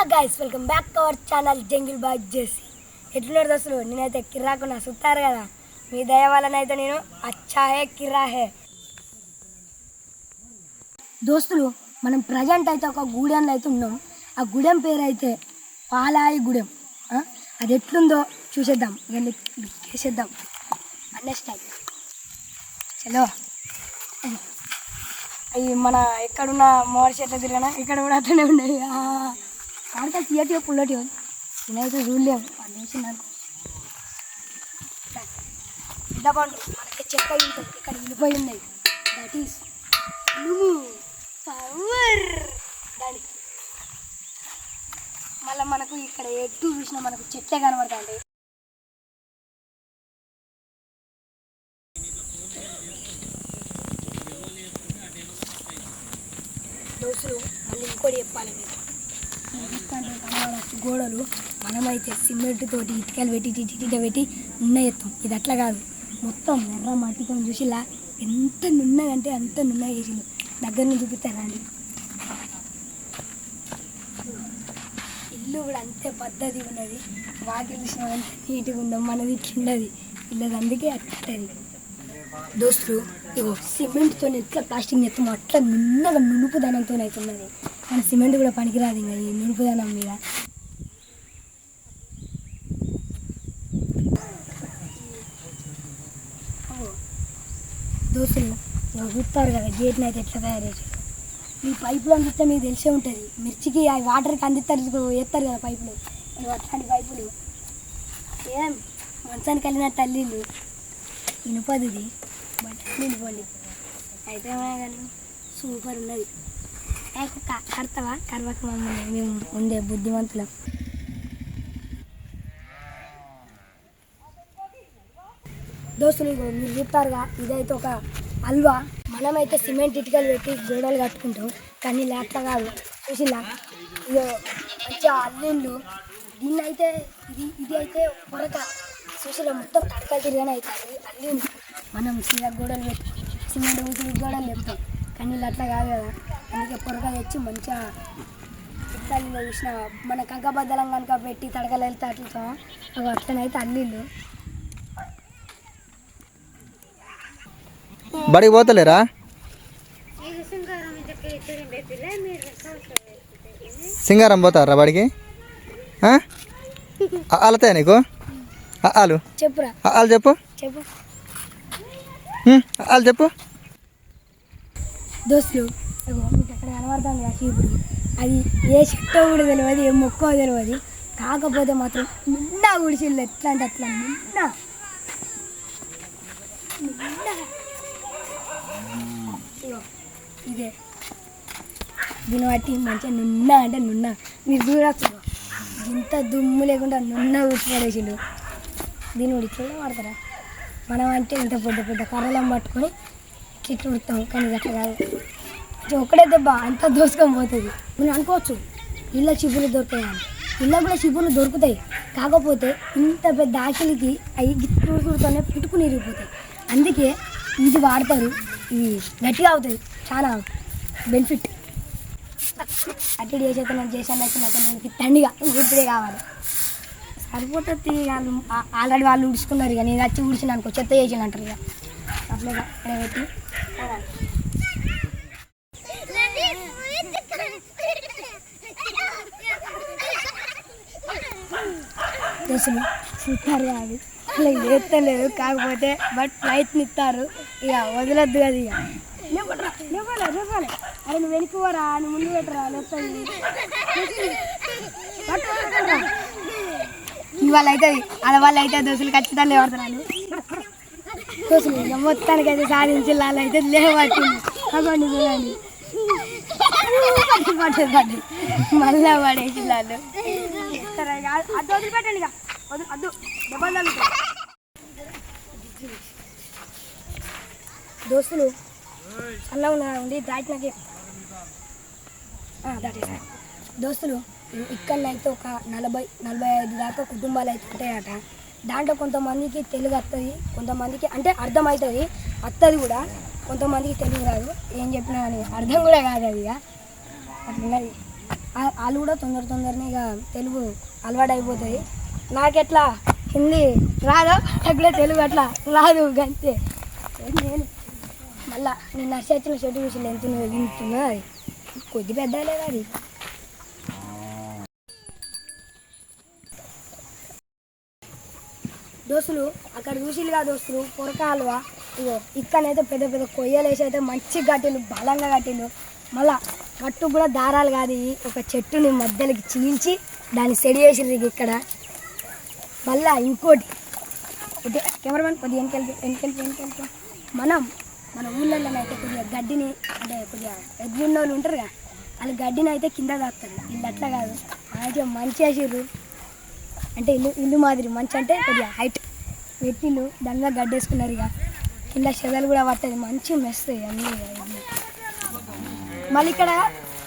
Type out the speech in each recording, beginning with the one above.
Hello guys welcome back to our channel jungle boy JC ఎట్లున్నారు దోస్తులు? నేనైతే కిర్రాకు నా సుత్తారు కదా. మీ దయ వలనైతే నేను అచ్చా హే కిర్రా హే దోస్తులు మనం ప్రజెంట్ అయితే ఒక గూడెంలో అయితే ఉన్నాం. ఆ గూడెం పేరు అయితే పాలాయి గూడెం ఆ? అది ఎట్లుందో చూసేద్దాం. వెళ్ళి చేసేద్దాం. నెక్స్ట్ టైం చలో అవి మన ఎక్కడున్న మోర్ చెట్లు తిరిగినా? ఇక్కడ కూడా అట్లనే ఉన్నాయి. ఆడతా తీయటిగా పుల్లటి నేనైతే చూడలేము వాళ్ళు వేసినాను చింతపండు మనకి చెక్క ఉంటుంది ఇక్కడ వెళ్ళిపోయి ఉన్నాయి దట్ ఈస్ పవర్ దానికి. మళ్ళీ మనకు ఇక్కడ ఎటు చూసినా మనకు చెట్లే కనబడతాయి దోశలు మళ్ళీ ఇంకోటి చెప్పాలి మీరు గోడలు మనమైతే సిమెంట్ తోటి ఇటుకలు పెట్టి ఇటుక పెట్టి నున్న ఎత్తాం ఇది అట్లా కాదు. మొత్తం ఎర్ర మట్టితో చూసిలా ఎంత నున్నగంటే అంత నున్న చేసిండు. దగ్గర నుంచి చూపిస్తారా అండి ఇల్లు కూడా అంతే పద్ధతి ఉన్నది. వాకిలు చూసినామంటే నీట్గా ఉందాం మనది ఇట్లుండదు ఇల్లది అందుకే అట్టది దోస్తులు ఇగో సిమెంట్తో ఎట్లా ప్లాస్టిక్ చేస్తామో అట్లా నున్నగా నునుపుదనంతో అవుతున్నది మన సిమెంట్ కూడా పనికిరాదు ఇంకా ఈ నునుపుదనం మీద. చూస్తున్నా. చూస్తారు కదా గేట్ని అయితే ఎట్లా తయారు చేసారు ఈ పైపులు అందిస్తే మీకు తెలిసే ఉంటుంది. మిర్చికి ఆ వాటర్కి అందిస్తారు వేస్తారు కదా పైపులు. అట్లాంటి పైపులు? ఏం? మంచానికి వెళ్ళిన తల్లిలు ఇనుపది ఇది బట్ అయితే కానీ సూపర్ ఉన్నది. కడతావా? కరవక మమ్మల్ని మేము ఉండే బుద్ధిమంతులం. దోస్తులు ఇగో మీరు చెప్తారుగా ఇదైతే ఒక హల్వా. మనమైతే సిమెంట్ ఇటుకలు పెట్టి గోడలు కట్టుకుంటాం కానీ ఇలా కాదు. చూసిలా ఇదో మంచిగా అల్లిండు. దీన్ని అయితే ఇది ఇది అయితే పొరక చూసిలా మొత్తం తడకలు తిరిగానే అవుతుంది అల్లిండు. మనం సీదా గోడలు పెట్టి సిమెంట్ పూసి గోడలు చెప్తాం కానీ ఇలా అట్లా కాదు కదా. అందుకే పొరక తెచ్చి మంచిగా ఇట్లా చూసిన మన కంకబద్దలం కనుక పెట్టి తడకలు వెళ్తే అట్లా అట్లనైతే అల్లిళ్ళు బడికి పోతలేరా? సింగారం పోతారా బడికి? ఆలతాయా నీకు? ఆలు. చెప్పురా. ఆలు చెప్పు. చెప్పు. ఆలు చెప్పు. దోస్తులు అక్కడ కనబడుతుంది కదా అది ఏ చెట్టో కూడా తెలియదు ఏ మొక్కో తెలియదు కాకపోతే మాత్రం నిండా గుడిసిల్లు ఎట్లా అంటే అట్లా నిండా. నిండా. ఇదే. దీన్ని బట్టి మంచిగా నున్న అంటే నున్న. మీరు చూడచ్చు. ఇంత దుమ్ము లేకుండా నున్న ఉడిచి దీన్ని ఉడిచి వాడతారా? మనం అంటే ఇంత పెద్ద పెద్ద కర్రలం పట్టుకొని చెట్లు ఉడతాం. కానీ అట్లా కాదు. ఒక్కడే దెబ్బ. అంతా దోసుకొని పోతుంది. మనం అనుకోవచ్చు. ఇళ్ళ చిపులు దొరుకుతాయని ఇళ్ళ కూడా చిపులు దొరుకుతాయి. కాకపోతే ఇంత పెద్ద ఆకలికి అవి గిట్టుతోనే పుట్టుకుని ఇరిగిపోతాయి. అందుకే ఇది వాడతారు. గట్టిగా అవుతుంది. చాలా బెనిఫిట్ అట్టి చేసేత నేను చేశాను అయితే నాకు నేను తండిగా గుడ్డే కావాలి. సరిపోతుంది వాళ్ళు ఆల్రెడీ వాళ్ళు ఉడుచుకున్నారు ఇక. నేను వచ్చి ఉడిచిన అనుకో చెత్త చేసిన అంటారు ఇక. అట్లా పెట్టి. సూపర్ కాదు అలా చేస్తలేదు కాకపోతే బట్ ప్రయత్నిస్తారు. ఇక వదలద్దు కదా ఇక. లేపట్రా లేపాలి లేపాలి అరే నువ్వు వెనుకోరా నువ్వు ముందు పెట్టరా లేపుతుంది ఇవాళ అవుతుంది అలా వాళ్ళు అయితే దోశలు ఖచ్చితంగా లేవడుతున్నాను దోశలు మొత్తానికి అయితే సాధించి వాళ్ళు అయితే లేవట్టింది అవ్వండి చూడండి. పట్టదు పట్టదు మళ్ళా పడేసి వాళ్ళు ఇస్తారా అది వదిలిపెట్టండి ఇక. వద్దు తగ్గుతాయి దోస్తులు అలా ఉన్నా ఉండి దాటినాకే దాటేసా. దోస్తులు ఇక్కడనైతే ఒక నలభై నలభై ఐదు దాకా కుటుంబాలు అయితే ఉంటాయట. దాంట్లో కొంతమందికి తెలుగు వస్తుంది కొంతమందికి అంటే అర్థమవుతుంది వస్తుంది కూడా కొంతమందికి తెలుగు రాదు. ఏం చెప్పినా అని అర్థం కూడా కాదు అది ఇక. అట్లున్నది. వాళ్ళు కూడా తొందర తొందరనే ఇక తెలుగు అలవాటు అయిపోతుంది. నాకెట్లా? హిందీ రాదు? అట్లా తెలుగు అట్లా రాదు అంతే నేను మళ్ళా నేను నర్సి చెట్టు చూసి ఎంత వింటున్నా అది? కొద్ది పెద్ద లేదు అది. దోస్తులు అక్కడ చూసిలుగా దోస్తులు పొరక హల్వా. ఇగో ఇక్కడైతే పెద్ద పెద్ద కొయ్యలు వేసి అయితే మంచి కట్టిండు బలంగా కట్టిండు. మళ్ళా కట్టు కూడా దారాలు కాదు ఒక చెట్టుని మధ్యలోకి చీల్చి దాన్ని సెడి వేసిర్రు ఇక్కడ. మళ్ళా ఇంకోటి. కొద్దిగా కెమెరామెన్ కొద్దిగా వెనకెళ్ళి వెనకెళ్ళి వెనకెళ్ళి. మనం మన ఊళ్ళల్లో అయితే కొద్దిగా గడ్డిని అంటే కొద్దిగా ఎద్దున్న వాళ్ళు కదా వాళ్ళు గడ్డిని అయితే కింద తాకుతారు ఇల్లు అట్లా కాదు. మంచిగా మంచి వేసిర్రు అంటే ఇల్లు ఇల్లు మాదిరి మంచి అంటే కొద్దిగా హైట్. పెట్టిల్లు దాని మీద గడ్డేసుకున్నారు ఇక కింద చెదలు కూడా పడుతుంది మంచి మెస్తాయి అన్నీ. మళ్ళీ ఇక్కడ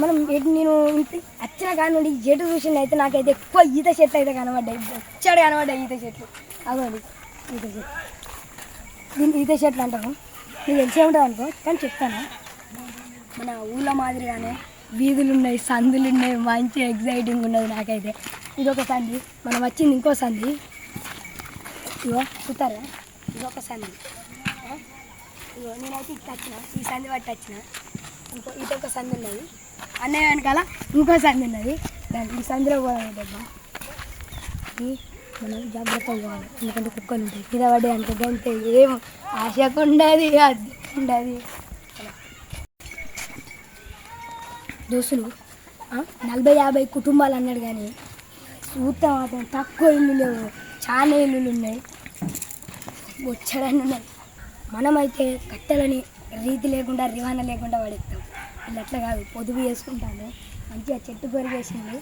మనం నేను ఇంటి వచ్చిన కాడ నుండి ఎటు అయితే నాకైతే ఎక్కువ ఈత చెట్లు అయితే కనబడ్డాయి. వచ్చాడు కనబడ్డాయి ఈత చెట్లు అవ్వండి ఈత చెట్లు దీన్ని ఈత చెట్లు అంటారు. మీకు తెలిసే ఉంటుంది అనుకో కానీ చెప్తాను. మన ఊళ్ళో మాదిరిగానే వీధులు ఉన్నాయి సందులు ఉన్నాయి మంచి ఎగ్జైటింగ్ ఉన్నది నాకైతే. ఇది ఒక సంధి మనం వచ్చింది ఇంకో సంధి ఇగో చూస్తారా? ఇదొక సంధి ఇగో నేనైతే ఇట్లా వచ్చిన ఈ సంధి పట్టి వచ్చిన. ఇంకో ఇదొక సంధి ఉన్నది. అన్నయ్య వెనకాల ఇంకో సంది ఉన్నది. దానికి ఈ సందిలో పోదాం డబ్బా ఇది మనం జాగ్రత్తగా పోవాలి ఎందుకంటే కుక్కలు ఉంటాయి. కింద పడే అంటే గంటే ఏం ఆశకు ఉండదు అది ఉండదు దోస్తులు నలభై యాభై కుటుంబాలు అన్నాడు కానీ చూస్తే మాత్రం తక్కువ ఇల్లు లేవు. చాలా ఇల్లులు ఉన్నాయి. వచ్చాడని ఉన్నాయి. మనమైతే కట్టెలని రీతి లేకుండా రివాణా లేకుండా పడేస్తాం వీళ్ళు అట్లా కాదు పొదుపు చేసుకుంటాను. మంచిగా చెట్టు కొరిగేసింది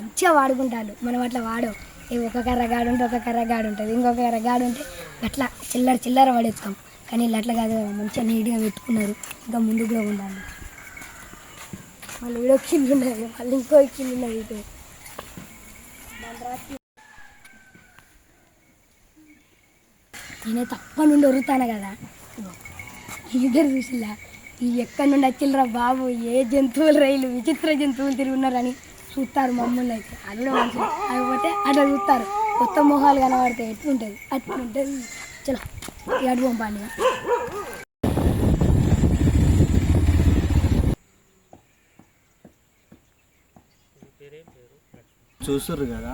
మంచిగా వాడుకుంటాను మనం అట్లా వాడు ఏ ఒక కర్ర గాడు ఉంటే ఒక కర్ర గాడు ఉంటుంది. ఇంకొక కర్ర గాడు ఉంటే అట్లా చిల్లర చిల్లర పడేస్తాం. కానీ వీళ్ళు అట్లా కాదు మంచిగా నీట్గా పెట్టుకున్నారు. ఇంకా ముందుకు కూడా ఉండాలి. మళ్ళీ ఈడో కిల్లు ఉన్నది మళ్ళీ ఇంకో చిన్న ఉన్నది ఇటు నేను తప్ప నుండి కదా? ఇద్దరు చూసిలా ఈ ఎక్కడి నుండి వచ్చిల్లరా బాబు? ఏ జంతువులు రైలు? విచిత్ర జంతువులు తిరిగి ఉన్నారని చూస్తారు మమ్మల్ని అయితే. అందులో కూడా మంచిది. కాకపోతే అట్లా చూస్తారు. కొత్త మొహాలు కనబడితే ఎట్లుంటుంది? అట్లుంటుంది. చలో అడుగు అటు పంపండి కదా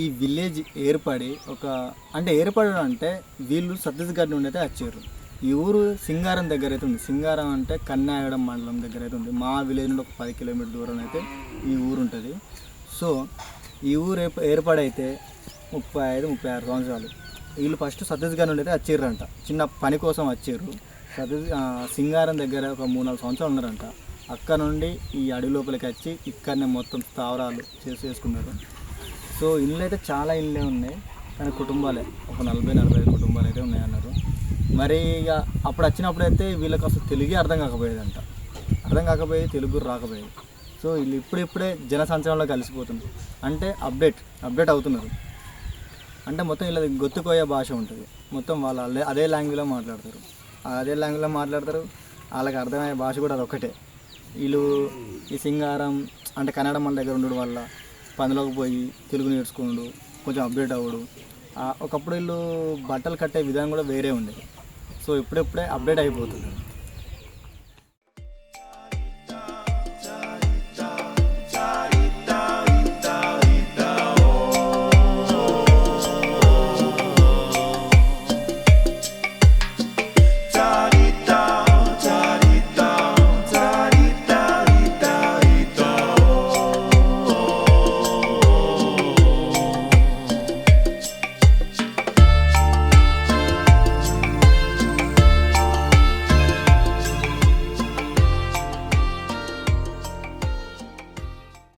ఈ విలేజ్ ఏర్పడి ఒక అంటే ఏర్పడడం అంటే వీళ్ళు ఛత్తీస్గఢ్ నుండి అయితే వచ్చారు. ఈ ఊరు సింగారం దగ్గర అయితే ఉంది. సింగారం అంటే కన్నాయడం మండలం దగ్గర అయితే ఉంది. మా విలేజ్ నుండి ఒక పది కిలోమీటర్ దూరం అయితే ఈ ఊరు ఉంటుంది. సో ఈ ఊరు ఏర్పాడైతే ముప్పై ఐదు ముప్పై ఆరు సంవత్సరాలు. వీళ్ళు ఫస్ట్ ఛత్తీస్గఢ్ నుండి అయితే వచ్చిర్రంట చిన్న పని కోసం వచ్చారు ఛత్తీస్ సింగారం దగ్గర ఒక మూడు నాలుగు సంవత్సరాలు ఉన్నారంట. అక్కడ నుండి ఈ అడవి లోపలికి వచ్చి ఇక్కడనే మొత్తం స్థావరాలు చేసి చేసుకున్నారు. సో ఇల్లు అయితే చాలా ఇళ్ళే ఉన్నాయి. కానీ కుటుంబాలే. ఒక నలభై నలభై ఐదు కుటుంబాలు అయితే ఉన్నాయి అన్నారు మరి ఇక అప్పుడు వచ్చినప్పుడు అయితే వీళ్ళకి అసలు తెలుగే అర్థం కాకపోయేదంట. అర్థం కాకపోయేది తెలుగు రాకపోయేది. సో వీళ్ళు ఇప్పుడిప్పుడే జన సంచలనంలో కలిసిపోతుంది అంటే అప్డేట్ అప్డేట్ అవుతున్నారు. అంటే మొత్తం వీళ్ళది గొత్తుకోయే భాష ఉంటుంది. మొత్తం వాళ్ళు అదే అదే లాంగ్వేజ్లో మాట్లాడతారు. అదే లాంగ్వేజ్లో మాట్లాడతారు. వాళ్ళకి అర్థమయ్యే భాష కూడా అదొక్కటే వీళ్ళు ఈ సింగారం అంటే కన్నడ మన దగ్గర ఉండడం వల్ల పనిలోకి పోయి తెలుగు నేర్చుకోండు కొంచెం అప్డేట్ అవ్వడు ఒకప్పుడు వీళ్ళు బట్టలు కట్టే విధానం కూడా వేరే ఉండేది. సో ఇప్పుడెప్పుడే అప్డేట్ అయిపోతుంది.